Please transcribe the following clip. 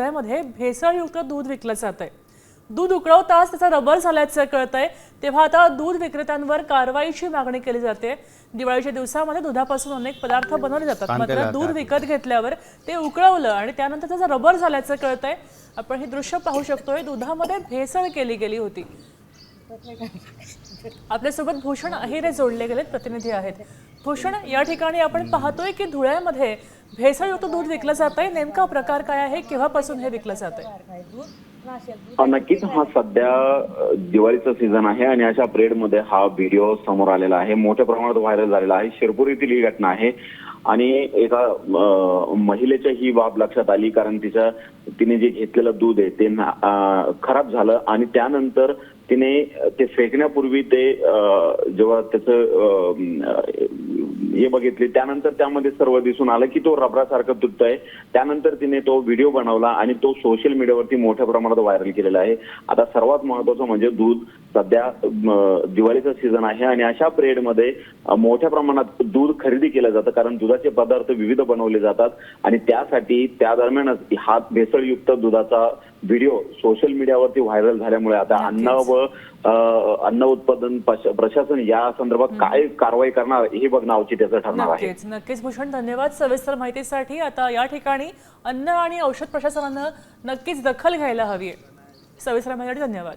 धुळ्यामध्ये भेसळयुक्त दूध विकलं जात आहे दूध उकळवताच त्याचा रबर झाल्याचं कळतंय. तेव्हा आता दूध विक्रेत्यांवर कारवाईची मागणी केली जाते. दिवाळीच्या दिवसामध्ये दुधापासून अनेक पदार्थ बनवले जातात. मात्र दूध विकत घेतल्यावर ते उकळवलं आणि त्यानंतर त्याचा रबर झाल्याचं कळतंय. आपण हे दृश्य पाहू शकतोय. दुधामध्ये भेसळ केली गेली होती. आपल्यासोबत भूषण अहिरे जोडले गेलेत प्रतिनिधी आहेत. भूषण या ठिकाणी आपण पाहतोय की धुळ्यामध्ये भेसळयुक्त दूध विकलं जात आहे नेमका प्रकार काय आहे? केव्हापासून हे विकलं जात आहे नक्कीच. हा सध्या दिवाळीचा सीझन आहे आणि अशा पिरियडमध्ये हा व्हिडिओ समोर आलेला आहे. मोठ्या प्रमाणात व्हायरल झालेला आहे. शिरपूर येथील ही घटना आहे. आणि एका महिलेच्या ही बाब लक्षात आली कारण तिच्या तिने जे घेतलेलं दूध आहे ते खराब झालं आणि त्यानंतर तिने ते फेकण्यापूर्वी ते अ, जेव्हा त्याचं हे बघितले त्यानंतर त्यामध्ये सर्व दिसून आलं की तो रबरासारखं तुटतंय त्यानंतर तिने तो व्हिडिओ बनवला आणि तो सोशल मीडियावरती मोठ्या प्रमाणात व्हायरल केलेला आहे. आता सर्वात महत्वाचं म्हणजे दूध सध्या दिवाळीचं सीझन आहे आणि अशा पिरियडमध्ये अ, मोठ्या प्रमाणात दूध खरेदी केलं जातं. कारण दुधाचे पदार्थ विविध बनवले जातात आणि त्यासाठी त्या दरम्यानच हा भेसळयुक्त दुधाचा व्हिडिओ सोशल मीडियावरती व्हायरल झाल्यामुळे आता अन्न व अन्न उत्पादन प्रशासन या संदर्भात काय कारवाई करणार हे बघणं औचित्याचं ठरणार आहे. नक्कीच. भूषण धन्यवाद सविस्तर माहितीसाठी. आता या ठिकाणी अन्न आणि औषध प्रशासनानं नक्कीच दखल घ्यायला हवी आहे. सविस्तर माहितीसाठी धन्यवाद.